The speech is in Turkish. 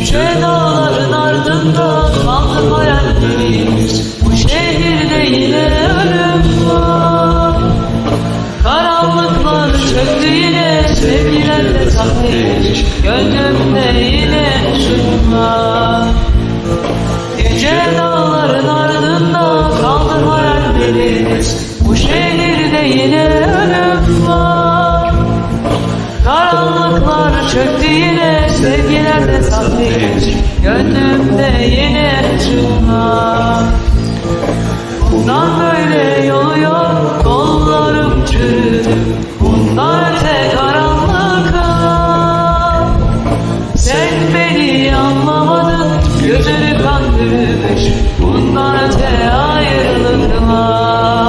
Yüce dağların ardında kaldı hayallerimiz. Bu şehirde yine ölüm var. Karanlıklar çöktü yine sevgilerle sahteymiş Gönlümde yine ışık var. Yüce dağların ardında kaldı hayallerimiz. Bu şehirde yine ölüm var. Karanlıklar çöktü yine sevgilerle yine böyle yolu yok Kollarım çürüdü. Bunlar tek karanlık Sen beni anlamadın. Gözünü kandırmış. Bunlar öte ayrılık var